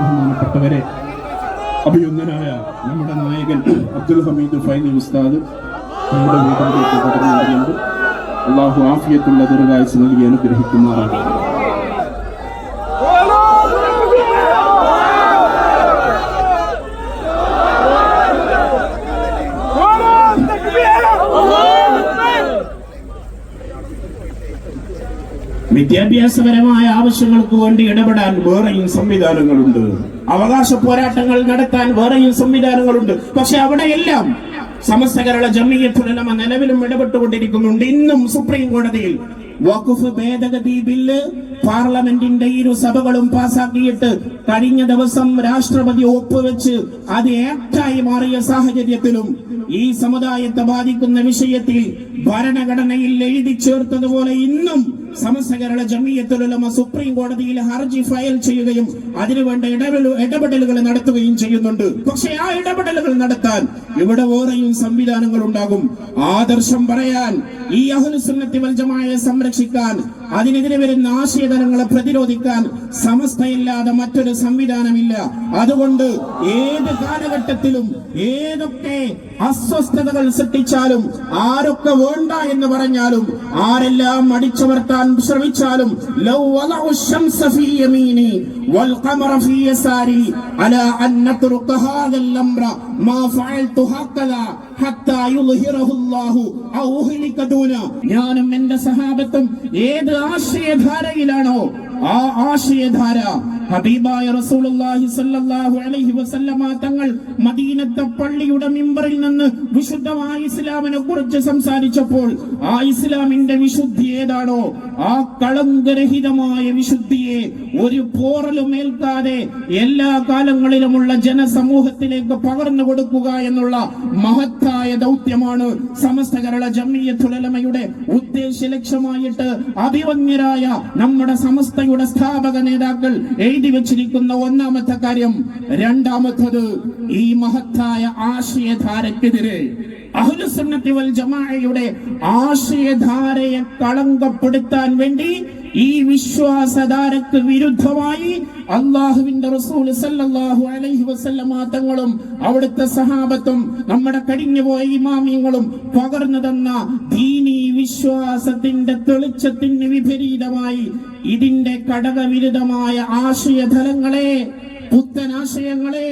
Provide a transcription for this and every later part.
ബഹുമാനപ്പെട്ടവരെ അഭിയുന്നനായ നമ്മുടെ നായകൻ അബ്ദുൽ ഹമീദ് ഫൈനി ഉസ്താദ് നമ്മുടെ വീട്ടിലേക്ക് വരുന്നുണ്ട്. അള്ളാഹു ആഫിയത്തുള്ള ദീർഘായുസ് നൽകി അനുഗ്രഹിക്കുമാറാണ് വിദ്യാഭ്യാസപരമായ ആവശ്യങ്ങൾക്ക് വേണ്ടി ഇടപെടാൻ വേറെയും സംവിധാനങ്ങളുണ്ട്. അവകാശ പോരാട്ടങ്ങൾ നടത്താൻ വേറെയും സംവിധാനങ്ങളുണ്ട്. പക്ഷെ അവിടെയെല്ലാം സമസ്ത കേരള ജമീയത്തുലമ നിലവിലും ഇടപെട്ടുകൊണ്ടിരിക്കുന്നുണ്ട്. ഇന്നും സുപ്രീം കോടതിയിൽ വഖഫ് ഭേദഗതി ബില്ല് പാർലമെന്റിന്റെ ഇരു സഭകളും പാസാക്കിയിട്ട് കഴിഞ്ഞ ദിവസം രാഷ്ട്രപതി ഒപ്പുവെച്ച് അത് ആക്ടായി മാറിയ സാഹചര്യത്തിലും ഈ സമുദായത്തെ ബാധിക്കുന്ന വിഷയത്തിൽ ഭരണഘടനയിൽ എഴുതി ചേർത്തതുപോലെ ഇന്നും സമസ്ത കേരള ജമീയത്തുലമ സുപ്രീം കോടതിയിൽ ഹർജി ഫയൽ ചെയ്യുകയും അതിനുവേണ്ട ഇടപെടലുകൾ നടത്തുകയും ചെയ്യുന്നുണ്ട്. പക്ഷെ ആ ഇടപെടലുകൾ നടത്താൻ ഇവിടെ വേറെയും സംവിധാനങ്ങൾ ഉണ്ടാകും. ആദർശം പറയാൻ ഈ അഹുലുസുന്നത്തി വൽജമായ സംരക്ഷിക്കാൻ അതിനെതിരെ വരുന്ന ആശയതലങ്ങളെ പ്രതിരോധിക്കാൻ സമസ്തയില്ലാതെ മറ്റൊരു സംവിധാനമില്ല. അതുകൊണ്ട് ഏത് കാലഘട്ടത്തിലും ഏതൊക്കെ അസ്വസ്ഥതകൾ സൃഷ്ടിച്ചാലും ആരൊക്കെ വേണ്ട എന്ന് പറഞ്ഞാലും ആരെല്ലാം അടിച്ചമർത്താൻ ഞാൻ ശ്രമിച്ചാലും ഞാനും എന്റെ സഹാബത്തും ഏത് ആശയധാരയിലാണോ ആ ആശയധാര ഹബീബായ റസൂലുള്ളാഹി സ്വല്ലല്ലാഹു അലൈഹി വസല്ലമ തങ്ങൾ മദീനത്തെ പള്ളിയുടെ മിമ്പറിൽ നിന്ന് വിശുദ്ധമായ ഇസ്ലാമിനെ കുറിച്ച് സംസാരിച്ചപ്പോൾ ആ ഇസ്ലാമിന്റെ വിശുദ്ധി ഏതാണോ? ആ കളങ്കരഹിതമായ വിശുദ്ധിയെ ഒരു പോറലും ഏൽക്കാതെ എല്ലാ കാലങ്ങളിലുമുള്ള ജനസമൂഹത്തിലേക്ക് പകർന്നു കൊടുക്കുക എന്നുള്ള മഹത്തായ ദൗത്യമാണ് സമസ്ത കേരള ജമിയത്തുലമയുടെ ഉദ്ദേശ ലക്ഷ്യമായിട്ട് അഭിവന്യരായ നമ്മുടെ സമസ്തയുടെ സ്ഥാപക നേതാക്കൾ എഴുതി വെച്ചിരിക്കുന്ന ഒന്നാമത്തെ കാര്യം രണ്ടാമത്തത് ഈ മഹത്തായ ആശയധാരക്കെതിരെ അഹ്ലുസുന്നത്തി വൽ ജമാഅയുടെ ആശയധാരയെ കളങ്കപ്പെടുത്താൻ വേണ്ടി ഈ വിശ്വാസധാരക്ക് വിരുദ്ധമായി അള്ളാഹുവിന്റെ റസൂൽ സല്ലല്ലാഹു അലൈഹി വസല്ലമ തങ്ങളും അവിടുത്തെ സഹാബത്തും നമ്മുടെ കഴിഞ്ഞുപോയ ഇമാമിയങ്ങളും പകർന്നു തന്ന ദീനി വിശ്വാസത്തിന്റെ തെളിച്ചത്തിന് വിപരീതമായി ഇതിന്റെ കടകവിരുദ്ധമായ ആശയതലങ്ങളെ പുത്തനാശയങ്ങളെ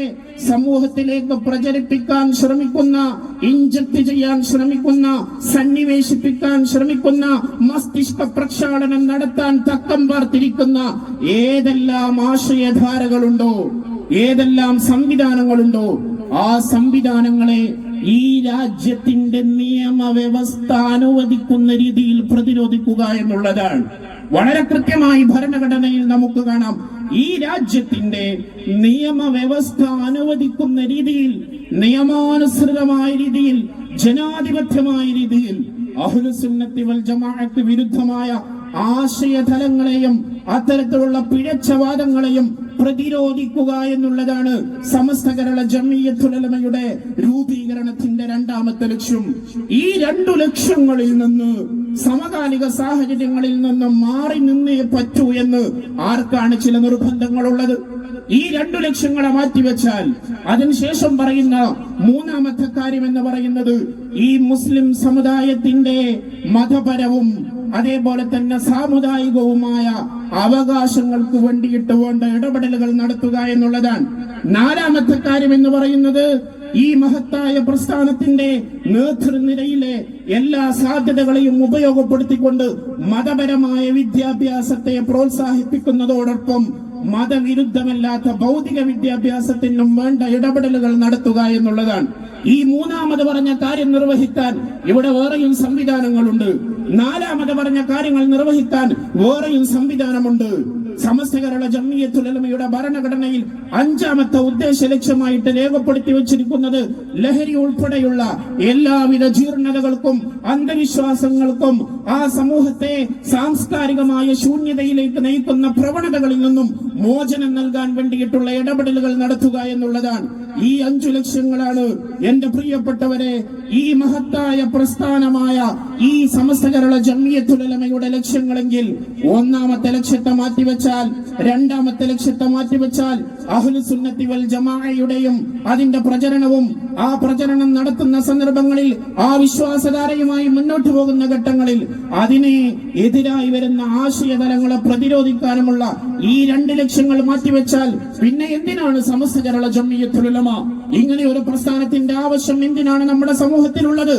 സമൂഹത്തിലേക്ക് പ്രചരിപ്പിക്കാൻ ശ്രമിക്കുന്ന ഇഞ്ചക്ട് ചെയ്യാൻ ശ്രമിക്കുന്ന സന്നിവേശിപ്പിക്കാൻ ശ്രമിക്കുന്ന മസ്തിഷ്ക പ്രക്ഷാളനം നടത്താൻ തക്കം പാർത്തിരിക്കുന്ന ഏതെല്ലാം ആശയധാരകളുണ്ടോ ഏതെല്ലാം സംവിധാനങ്ങളുണ്ടോ ആ സംവിധാനങ്ങളെ ഈ രാജ്യത്തിന്റെ നിയമവ്യവസ്ഥ അനുവദിക്കുന്ന രീതിയിൽ പ്രതിരോധിക്കുക എന്നുള്ളതാണ്. വളരെ കൃത്യമായി ഭരണഘടനയിൽ നമുക്ക് കാണാം. ഈ രാജ്യത്തിന്റെ നിയമവ്യവസ്ഥ അനുവദിക്കുന്ന രീതിയിൽ നിയമാനുസൃതമായ രീതിയിൽ ജനാധിപത്യമായ രീതിയിൽ അഹുലുസുന്നത്തി വൽ ജമാഅത്ത് വിരുദ്ധമായ ആശയതലങ്ങളെയും അത്തരത്തിലുള്ള പിഴച്ച വാദങ്ങളെയും പ്രതിരോധിക്കുക എന്നുള്ളതാണ് സമസ്ത കേരള ജമീയത്തുലമയുടെ രൂപീകരണത്തിന്റെ രണ്ടാമത്തെ ലക്ഷ്യം. ഈ രണ്ടു ലക്ഷ്യങ്ങളിൽ നിന്ന് സമകാലിക സാഹചര്യങ്ങളിൽ നിന്ന് മാറി നിന്നേ പറ്റൂ എന്ന് ആർക്കാണ് ചില നിർബന്ധങ്ങളുള്ളത്? ഈ രണ്ടു ലക്ഷ്യങ്ങളെ മാറ്റിവെച്ചാൽ അതിനുശേഷം പറയുന്ന മൂന്നാമത്തെ കാര്യം എന്ന് പറയുന്നത് ഈ മുസ്ലിം സമുദായത്തിന്റെ മതപരവും അതേപോലെ തന്നെ സാമുദായികവുമായ അവകാശങ്ങൾക്ക് വേണ്ടിയിട്ട് വേണ്ട ഇടപെടലുകൾ നടത്തുക എന്നുള്ളതാണ്. നാലാമത്തെ കാര്യം എന്ന് പറയുന്നത് ഈ മഹത്തായ പ്രസ്ഥാനത്തിന്റെ നേതൃനിരയിലെ എല്ലാ സാധ്യതകളെയും ഉപയോഗപ്പെടുത്തിക്കൊണ്ട് മതപരമായ വിദ്യാഭ്യാസത്തെ പ്രോത്സാഹിപ്പിക്കുന്നതോടൊപ്പം മതവിരുദ്ധമല്ലാത്ത ഭൗതിക വിദ്യാഭ്യാസത്തിനും വേണ്ട ഇടപെടലുകൾ നടത്തുക എന്നുള്ളതാണ്. ഈ മൂന്നാമത് പറഞ്ഞ കാര്യം നിർവഹിക്കാൻ ഇവിടെ വേറെയും സംവിധാനങ്ങളുണ്ട്. നാലാമത് പറഞ്ഞ കാര്യങ്ങൾ നിർവഹിക്കാൻ വേറെയും സംവിധാനമുണ്ട്. സമസ്ത കേരള ജമ്മിയത്തുലമയുടെ ഭരണഘടനയിൽ അഞ്ചാമത്തെ ഉദ്ദേശ ലക്ഷ്യമായിട്ട് രേഖപ്പെടുത്തി വെച്ചിരിക്കുന്നത് ലഹരി ഉൾപ്പെടെയുള്ള എല്ലാവിധ ജീർണതകൾക്കും അന്ധവിശ്വാസങ്ങൾക്കും ആ സമൂഹത്തെ സാംസ്കാരികമായ ശൂന്യതയിലേക്ക് നയിക്കുന്ന പ്രവണതകളിൽ നിന്നും മോചനം നൽകാൻ വേണ്ടിയിട്ടുള്ള ഇടപെടലുകൾ നടത്തുക എന്നുള്ളതാണ്. ഈ അഞ്ചു ലക്ഷ്യങ്ങളാണ് എന്റെ പ്രിയപ്പെട്ടവരെ ഈ മഹത്തായ പ്രസ്ഥാനമായ ഈ സമസ്ത കേരള ജമിയത്തുലമയുടെ ലക്ഷ്യങ്ങളെങ്കിൽ ഒന്നാമത്തെ ലക്ഷ്യത്തെ മാറ്റിവെച്ചാൽ രണ്ടാമത്തെ ലക്ഷ്യത്തെ മാറ്റിവെച്ചാൽ അഹ്ലു സുന്നത്തി വൽ ജമാഅയുടെയും അതിന്റെ പ്രചരണവും ആ പ്രചരണം നടത്തുന്ന സന്ദർഭങ്ങളിൽ ആ വിശ്വാസധാരയുമായി മുന്നോട്ട് പോകുന്ന ഘട്ടങ്ങളിൽ അതിനെ എതിരായി വരുന്ന ആശയതലങ്ങളെ പ്രതിരോധിക്കാനുമുള്ള ഈ രണ്ട് ലക്ഷ്യങ്ങൾ മാറ്റിവെച്ചാൽ പിന്നെ എന്തിനാണ് സമസ്ത കേരള ജമ്മിയത്തുലമ ഇങ്ങനെ ഒരു പ്രസ്ഥാനത്തിന്റെ ആവശ്യം എന്തിനാണ് നമ്മുടെ സമൂഹത്തിലുള്ളത്?